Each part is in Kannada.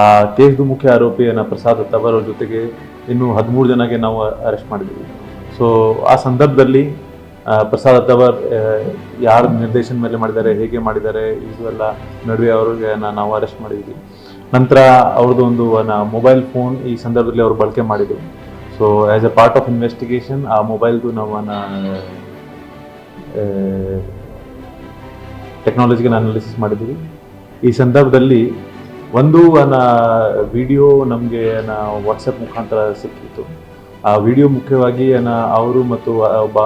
ಆ ಕೇಸ್ದು ಮುಖ್ಯ ಆರೋಪಿಯನ್ನ ಪ್ರಸಾದ್ ತವರ್ ಜೊತೆಗೆ ಇನ್ನು ಹದಿಮೂರು ಜನಕ್ಕೆ ನಾವು ಅರೆಸ್ಟ್ ಮಾಡಿದ್ದೀವಿ. ಸೊ ಆ ಸಂದರ್ಭದಲ್ಲಿ ಪ್ರಸಾದ್ ತವರ್ ಯಾರ ನಿರ್ದೇಶನ ಮೇಲೆ ಮಾಡಿದ್ದಾರೆ, ಹೇಗೆ ಮಾಡಿದ್ದಾರೆ ಇದು ಎಲ್ಲ ನಡುವೆ ಅವ್ರಿಗೆ ನಾವು ಅರೆಸ್ಟ್ ಮಾಡಿದ್ವಿ ನಂತರ ಅವ್ರದ್ದು ಒಂದು ಮೊಬೈಲ್ ಫೋನ್ ಈ ಸಂದರ್ಭದಲ್ಲಿ ಅವರು ಬಳಕೆ ಮಾಡಿದ್ರು. So as a part of investigation ಆ ಮೊಬೈಲ್ದು ನಾವು ಟೆಕ್ನಾಲಜಿಗೆ ಅನಾಲಿಸಿಸ್ ಮಾಡಿದ್ದೀವಿ. ಈ ಸಂದರ್ಭದಲ್ಲಿ ಒಂದು ವಿಡಿಯೋ ನಮಗೆ ವಾಟ್ಸಪ್ ಮುಖಾಂತರ ಸಿಕ್ಕಿತ್ತು. ಆ ವಿಡಿಯೋ ಮುಖ್ಯವಾಗಿ ಅವರು ಮತ್ತು ಒಬ್ಬ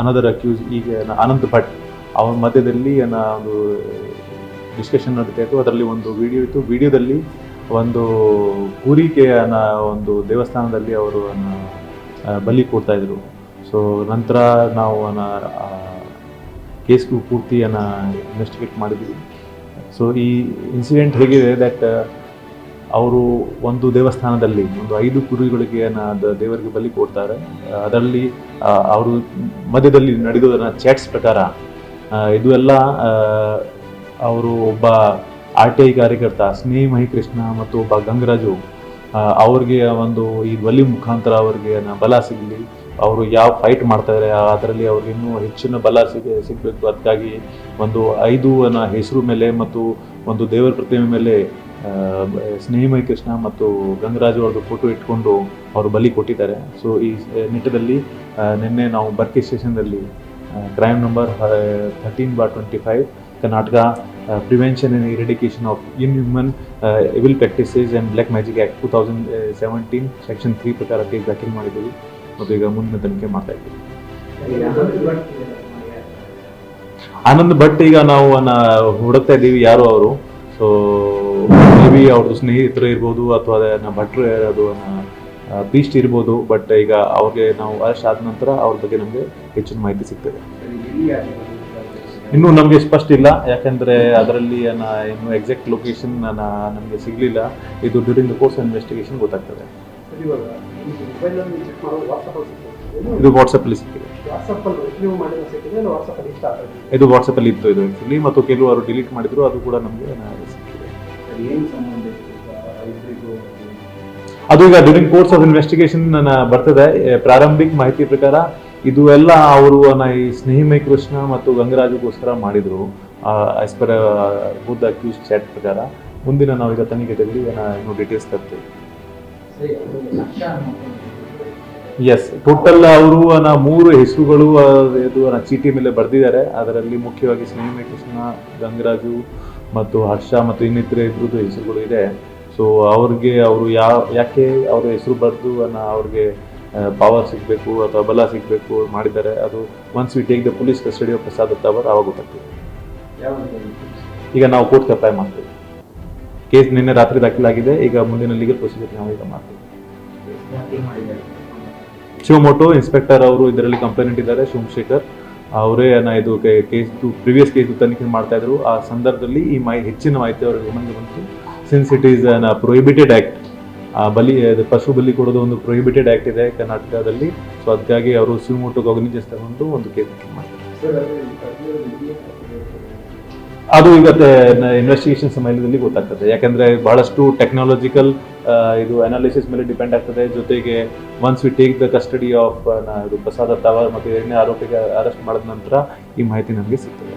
ಅನದರ್ ಅಕ್ಯೂಸ್ ಈಗ ಅನಂತ್ ಭಟ್ ಅವರ ಮಧ್ಯದಲ್ಲಿ ಒಂದು ಡಿಸ್ಕಷನ್ ನಡೀತಾ ಇತ್ತು. ಅದರಲ್ಲಿ ಒಂದು ವಿಡಿಯೋ ಇತ್ತು. ವಿಡಿಯೋದಲ್ಲಿ ಒಂದು ಪೂರಿಕೆಯ ಒಂದು ದೇವಸ್ಥಾನದಲ್ಲಿ ಅವರು ಬಲಿ ಕೊಡ್ತಾಯಿದ್ರು ಸೊ ನಂತರ ನಾವು ಕೇಸ್ಗೂ ಪೂರ್ತಿಯನ್ನು ಇನ್ವೆಸ್ಟಿಗೇಟ್ ಮಾಡಿದ್ವಿ. ಸೊ ಈ ಇನ್ಸಿಡೆಂಟ್ ಹೇಗಿದೆ ದಟ್ ಅವರು ಒಂದು ದೇವಸ್ಥಾನದಲ್ಲಿ ಒಂದು ಐದು ಕುರಿಗಳಿಗೆ ದೇವರಿಗೆ ಬಲಿ ಕೊಡ್ತಾರೆ. ಅದರಲ್ಲಿ ಅವರು ಮಧ್ಯದಲ್ಲಿ ನಡೆದೋದನ್ನ ಚಾಟ್ಸ್ ಪ್ರಕಾರ ಇದು ಎಲ್ಲ ಅವರು ಒಬ್ಬ ಆರ್ ಟಿ ಐ ಕಾರ್ಯಕರ್ತ ಸ್ನೇಹಿ ಮಹಿಕೃಷ್ಣ ಮತ್ತು ಒಬ್ಬ ಗಂಗರಾಜು ಅವ್ರಿಗೆ ಒಂದು ಈ ಬಲಿ ಮುಖಾಂತರ ಅವ್ರಿಗೆ ಬಲ ಸಿಗಲಿ. ಅವರು ಯಾವ ಫೈಟ್ ಮಾಡ್ತಾ ಇದ್ದಾರೆ, ಅದರಲ್ಲಿ ಅವ್ರಿಗೆ ಇನ್ನೂ ಹೆಚ್ಚಿನ ಬಲ ಸಿಗ ಸಿಗಬೇಕು. ಅದಕ್ಕಾಗಿ ಒಂದು ಐದು ಅನ್ನ ಹೆಸರು ಮೇಲೆ ಮತ್ತು ಒಂದು ದೇವರ ಪ್ರತಿಮೆ ಮೇಲೆ ಸ್ನೇಹಿಮಯ ಕೃಷ್ಣ ಮತ್ತು ಗಂಗರಾಜು ಅವ್ರದ್ದು ಫೋಟೋ ಇಟ್ಕೊಂಡು ಅವರು ಬಲಿ ಕೊಟ್ಟಿದ್ದಾರೆ. ಸೊ ಈ ನಿಟ್ಟಿನಲ್ಲಿ ನಿನ್ನೆ ನಾವು Barki ಸ್ಟೇಷನ್ನಲ್ಲಿ crime number thirteen bar twenty five Karnataka prevention and eradication of inhuman evil practices and black magic act two thousand seventeen section three ಪ್ರಕಾರ ಕೇಸ್ ದಾಖಲು ಮಾಡಿದ್ದೀವಿ. ಮತ್ತು ಈಗ ಮುಂದಿನ ತನಿಖೆ ಮಾಡ್ತಾ ಇದ್ದೀವಿ. ಆನಂದ್ ಭಟ್ ಈಗ ನಾವು ಹುಡುಕ್ತಾ ಇದ್ದೀವಿ ಯಾರು ಅವರು? ಸೊ ಮೇ ಬಿ ಅವ್ರದ್ದು ಸ್ನೇಹಿತರು ಇರ್ಬೋದು ಅಥವಾ ನಮ್ಮ ಭಟ್ರು ಅದು ಬೀಸ್ಟ್ ಇರ್ಬೋದು ಬಟ್ ಈಗ ಅವ್ರಿಗೆ ನಾವು ಅರೆಸ್ಟ್ ಆದ ನಂತರ ಅವ್ರ ಬಗ್ಗೆ ನಮಗೆ ಹೆಚ್ಚಿನ ಮಾಹಿತಿ ಸಿಗ್ತದೆ. ಇನ್ನೂ ನಮಗೆ ಸ್ಪಷ್ಟ ಇಲ್ಲ ಯಾಕಂದ್ರೆ ಅದರಲ್ಲಿ ಇನ್ನು ಎಕ್ಸಾಕ್ಟ್ ಲೊಕೇಶನ್ ನಮಗೆ ಸಿಗಲಿಲ್ಲ. ಇದು ಡ್ಯೂರಿಂಗ್ ದ ಕೋರ್ಸ್ ಇನ್ವೆಸ್ಟಿಗೇಷನ್ ಗೊತ್ತಾಗ್ತದೆ. ಇವಾಗ ಈ ಮೊಬೈಲಲ್ಲಿ ಚೆಕ್ ಮಾಡೋ ವಾಟ್ಸಪ್ಪಲ್ಲಿ ಸಿಕ್ಕಿದೆ. ಇದು ವಾಟ್ಸಪ್ಪಲ್ಲಿ ಸಿಕ್ಕಿದೆ. ವಾಟ್ಸಪ್ಪಲ್ಲಿ ಸಿಕ್ಕಿದೆ ಇಲ್ಲ ವಾಟ್ಸಪ್ಪಲ್ಲಿ ಇಷ್ಟ ಆಗ್ತದೆ ಇದು ವಾಟ್ಸಪ್ಪಲ್ಲಿ ಇತ್ತು ಇದು ಆ್ಯಕ್ಚುಲಿ ಮತ್ತು ಕೆಲವರು ಡಿಲೀಟ್ ಮಾಡಿದ್ರು ಅದು ಕೂಡ ನಮಗೆ ಸಿಕ್ಕಿದೆ. ಏನು ಸಂಬಂಧ ಇಬ್ಬರಿಗೂ ಅದು ಈಗ ಡ್ಯೂರಿಂಗ್ ಕೋರ್ಸ್ ಆಫ್ ಇನ್ವೆಸ್ಟಿಗೇಷನ್ ಬರ್ತದೆ. ಪ್ರಾರಂಭಿಕ ಮಾಹಿತಿ ಪ್ರಕಾರ ಇದು ಎಲ್ಲ ಅವರು ಈ ಸ್ನೇಹಿಮೈ ಕೃಷ್ಣ ಮತ್ತು ಗಂಗರಾಜಗೋಸ್ಕರ ಮಾಡಿದ್ರು. ಆಸ್ ಪರ್ ಬುದ್ಧ ಅಕ್ಯೂಸ್ ಚಾಟ್ ಪ್ರಕಾರ. ಮುಂದಿನ ನಾವೀಗ ಈಗ ತನಿಖೆ ತೆಗೆದು ಏನೋ ಡೀಟೇಲ್ಸ್ ತರ್ತೀವಿ. ಎಸ್ ಟೋಟಲ್ ಅವರು ಮೂರು ಹೆಸರುಗಳು ಇದು ಚೀಟಿ ಮೇಲೆ ಬರೆದಿದ್ದಾರೆ. ಅದರಲ್ಲಿ ಮುಖ್ಯವಾಗಿ ಸ್ನೇಹಿ ಕೃಷ್ಣ, ಗಂಗರಾಜು ಮತ್ತು ಹರ್ಷ ಮತ್ತು ಇನ್ನಿತರ ಇದ್ರದ್ದು ಹೆಸರುಗಳು ಇದೆ. ಸೊ ಅವ್ರಿಗೆ ಅವರು ಯಾವ ಯಾಕೆ ಅವರ ಹೆಸರು ಬರೆದು ಅವ್ರಿಗೆ ಪವರ್ ಸಿಗಬೇಕು ಅಥವಾ ಬಲ ಸಿಗಬೇಕು ಮಾಡಿದ್ದಾರೆ, ಅದು once we take the police custody of Prasad ಅವರು ಆವಾಗ ಗೊತ್ತಾಗ್ತದೆ. ಈಗ ನಾವು ಕೋರ್ಟ್ಗೆ ಅಪ್ಲೈ ಮಾಡ್ತೀವಿ. ಕೇಸ್ ನಿನ್ನೆ ರಾತ್ರಿ ದಾಖಲಾಗಿದೆ. ಈಗ ಮುಂದಿನ ಲೀಗಲ್ ಪ್ರೊಸೀಜರ್ ನಾವು ಈಗ ಮಾಡ್ತೀವಿ. ಶಿವಮೊಟ್ಟು ಇನ್ಸ್ಪೆಕ್ಟರ್ ಅವರು ಇದರಲ್ಲಿ ಕಂಪ್ಲೇಂಟ್ ಇದ್ದಾರೆ ಸೋಮಶೇಖರ್ ಅವರೇ ನಾ ಇದು ಕೇಸ್ ಪ್ರಿವಿಯಸ್ ಕೇಸ್ ತನಿಖೆ ಮಾಡ್ತಾ ಇದ್ರು. ಆ ಸಂದರ್ಭದಲ್ಲಿ ಈ ಮಾಹಿತಿ ಹೆಚ್ಚಿನ ಮಾಹಿತಿ ಅವರಿಗೆ ಗಮನಕ್ಕೆ ಬಂತು. Since it is prohibited act ಆ ಬಲಿ ಪಶು ಬಲಿ ಕೊಡೋದು ಒಂದು ಪ್ರೊಹಿಬಿಟೆಡ್ ಆಕ್ಟ್ ಇದೆ ಕರ್ನಾಟಕದಲ್ಲಿ. ಸೊ ಅದಕ್ಕಾಗಿ ಅವರು ಶಿವಮೊಗ್ಗ ಕಾಗ್ನಿಜೆನ್ಸ್ ತಗೊಂಡು ಒಂದು ಕೇಸ್ ಮಾಡ್ತಾರೆ. ಅದು ಇವತ್ತು ಇನ್ವೆಸ್ಟಿಗೇಷನ್ ಸಮಯದಲ್ಲಿ ಗೊತ್ತಾಗ್ತದೆ. ಯಾಕಂದ್ರೆ ಬಹಳಷ್ಟು ಟೆಕ್ನಾಲಜಿಕಲ್ ಇದು ಅನಾಲಿಸಿಸ್ ಮೇಲೆ ಡಿಪೆಂಡ್ ಆಗ್ತದೆ. ಜೊತೆಗೆ once we take the custody of ಇದು ಪ್ರಸಾದ ತವರ್ ಮತ್ತು ಎರಡನೇ ಆರೋಪಿಗೆ ಅರೆಸ್ಟ್ ಮಾಡಿದ ನಂತರ ಈ ಮಾಹಿತಿ ನಮಗೆ ಸಿಗ್ತದೆ.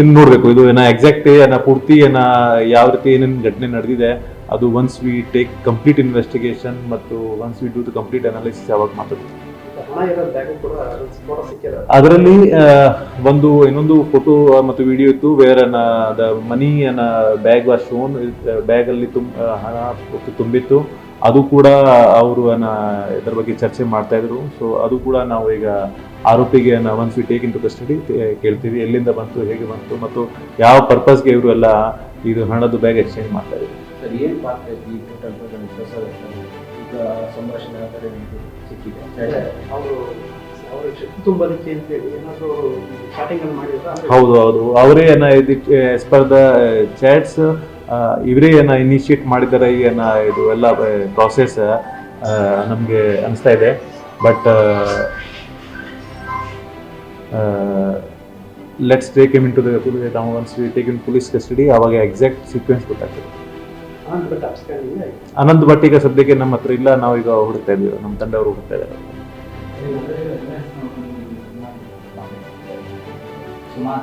ಇನ್ನು ನೋಡಬೇಕು. ಇದು ಏನ ಎಕ್ಸಾಕ್ಟ್ ಏನ ಪೂರ್ತಿ ಏನ ಯಾವ ರೀತಿ ಏನೇನು ಘಟನೆ ನಡೆದಿದೆ, ಅದು once we take complete investigation ಮತ್ತು once we do the complete analysis ಯಾವಾಗ ಮಾತಾಡ್ತೀವಿ. ಅದರಲ್ಲಿ ಒಂದು ಇನ್ನೊಂದು ಫೋಟೋ ಮತ್ತು ವಿಡಿಯೋ ಇತ್ತು where the money bag was shown bag ಅಲ್ಲಿ ತುಂ ಆ, ಹಣ ತುಂಬಿತ್ತು. ಅದು ಕೂಡ ಅವರು ಇದರ ಬಗ್ಗೆ ಚರ್ಚೆ ಮಾಡ್ತಾ ಇದ್ರು. ಸೊ ಅದು ಕೂಡ ನಾವು ಈಗ ಆರೋಪಿಗೆ once we take into custody ಕೇಳ್ತೀವಿ ಎಲ್ಲಿಂದ ಬಂತು ಹೇಗೆ ಬಂತು ಮತ್ತು ಯಾವ ಪರ್ಪಸ್ಗೆ ಇವರು ಎಲ್ಲ ಇದು ಹಣದ ಬ್ಯಾಗ್ ಎಕ್ಸ್ಚೇಂಜ್ ಮಾಡ್ತಾ ಇದ್ರು. ಸಂಭಾಷಣೆ ಆ ಥರ ಏನಾದ್ರು ಸಿಕ್ಕಿದೆ? ಅವರು ಶಕ್ತಿ ತುಂಬಲಿಕ್ಕೆ ಅಂತೇಳಿ ಏನಾದರೂ ಸ್ಟಾರ್ಟಿಂಗ್ ಅಲ್ಲಿ ಹೌದು ಹೌದು. ಅವರೇ ಏನ ಇದಕ್ಕೆ ಎಸ್ ಪರ್ ದ ಚಾಟ್ಸ್ ಇವರೇ ಏನ ಇನಿಷಿಯೇಟ್ ಮಾಡಿದ್ದಾರೆ ಏನ ಇದು ಎಲ್ಲ ಪ್ರಾಸೆಸ್ ನಮಗೆ ಅನಿಸ್ತಾ ಇದೆ. But let's take him into the ನಾವು once take in police custody ಅವಾಗ ಎಕ್ಸಾಕ್ಟ್ ಸೀಕ್ವೆನ್ಸ್ ಗೊತ್ತಾಗ್ತದೆ. ಅನಂತ್ ಭಟ್ ಈಗ ಸದ್ಯಕ್ಕೆ ನಮ್ಮ ಹತ್ರ ಇಲ್ಲ ನಾವು ಈಗ ಹುಡುಕ್ತಾ ಇದೀವಿ ನಮ್ಮ ತಂಡವರು ಹುಡುಕ್ತಾ ಇದ್ದಾರೆ.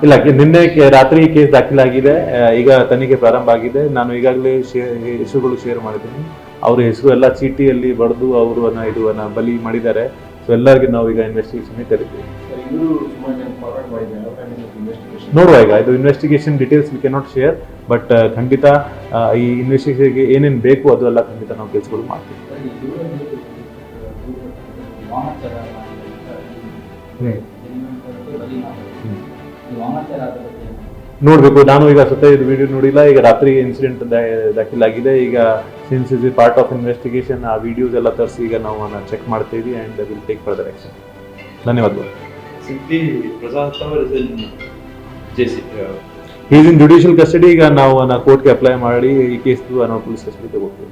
ಇಲ್ಲ ನಿನ್ನೆ ರಾತ್ರಿ ಕೇಸ್ ದಾಖಲಾಗಿದೆ. ಈಗ ತನಿಖೆ ಪ್ರಾರಂಭ ಆಗಿದೆ. ನಾನು ಈಗಾಗಲೇ ಹೆಸರುಗಳು ಶೇರ್ ಮಾಡಿದ್ದೀನಿ. ಅವ್ರ ಹೆಸರು ಎಲ್ಲ ಚೀಟಿಯಲ್ಲಿ ಬರೆದು ಅವರು ಇದು ಅನ್ನ ಬಲಿ ಮಾಡಿದ್ದಾರೆ. ಸೊ ಎಲ್ಲರಿಗೆ ನಾವು ಈಗ ಇನ್ವೆಸ್ಟಿಗೇಷನ್ ಕರಿತೀವಿ ನೋಡುವ ಈಗ. ಇದು investigation details we cannot share but ಖಂಡಿತ ಈ ಇನ್ವೆಸ್ಟಿಗೇಷನ್ಗೆ ಏನೇನು ಬೇಕು ಅದು ಎಲ್ಲ ಖಂಡಿತ ನಾವು ಕೆಲಸಗಳು ಮಾಡ್ತೀವಿ. ನೋಡಬೇಕು. ನಾನು ಈಗ ಸತ್ಯ ಇದು ವಿಡಿಯೋ ನೋಡಿಲ್ಲ. ಈಗ ರಾತ್ರಿ ಇನ್ಸಿಡೆಂಟ್ ದಾಖಲಾಗಿದೆ. ಈಗ since is part of investigation ಆ ವಿಡಿಯೋಸ್ ಎಲ್ಲ ತರಿಸಿ ಈಗ ನಾವು ಚೆಕ್ ಮಾಡ್ತೀವಿ and will take further action ಧನ್ಯವಾದಗಳು. Prasad JC is in judicial custody ಈಗ ನಾವು ಕೋರ್ಟ್ಗೆ ಅಪ್ಲೈ ಮಾಡಿ ಈ ಕೇಸ್ ನಾವು ಪೊಲೀಸ್ ಕಸ್ಟಡಿ ತಗೋತೀವಿ.